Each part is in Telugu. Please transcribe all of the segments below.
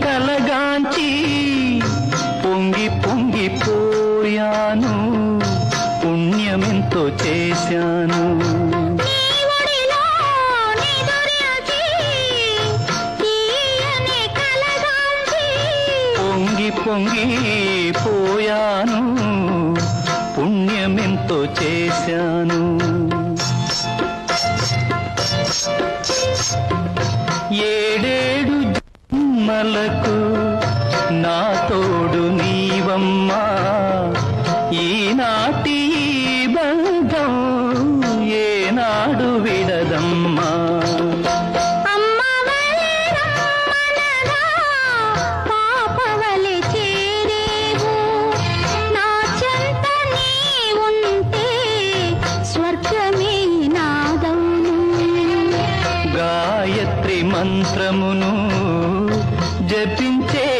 కలగాంచి పొంగి పొంగిపోయాను పుణ్యమెంతో చేశాను. పొంగి పొంగి పోయాను పుణ్యమెంతో చేశాను. నా తోడు నీవమ్మా. ఈనాటి బంధం ఏనాడు విడదమ్మా. గాయత్రి మంత్రమును జపించే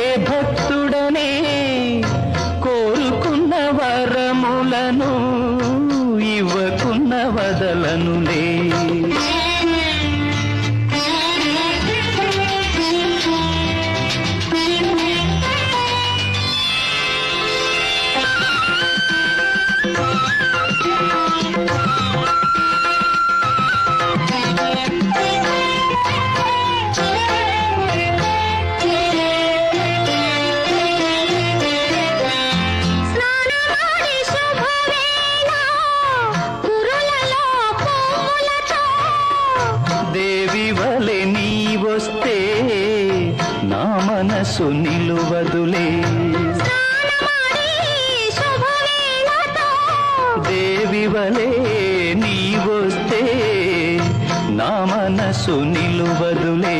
దేవి వలె నీ వస్తే నా మనసు నిలువదులే. స్నానమాడి శుభవేళతో దేవి వలె నీ వస్తే నా మనసు నిలువదులే.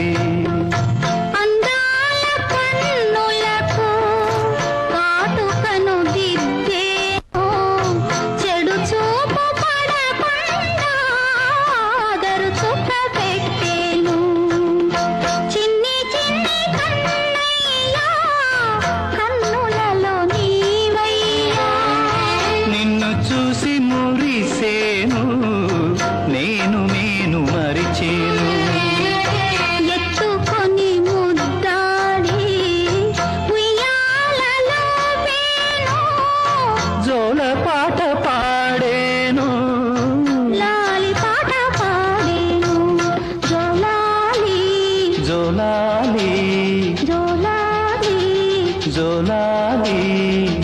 చూసి మురిసేను నేను నేను మరిచేను. ఎత్తుకొని ముద్దాడి ఉయ్యాలలో పేను జోల పాట పాడేను. లాలి పాట పాడేను. జోలాలి. జోలాలి. జోలాలి. జోలాలి.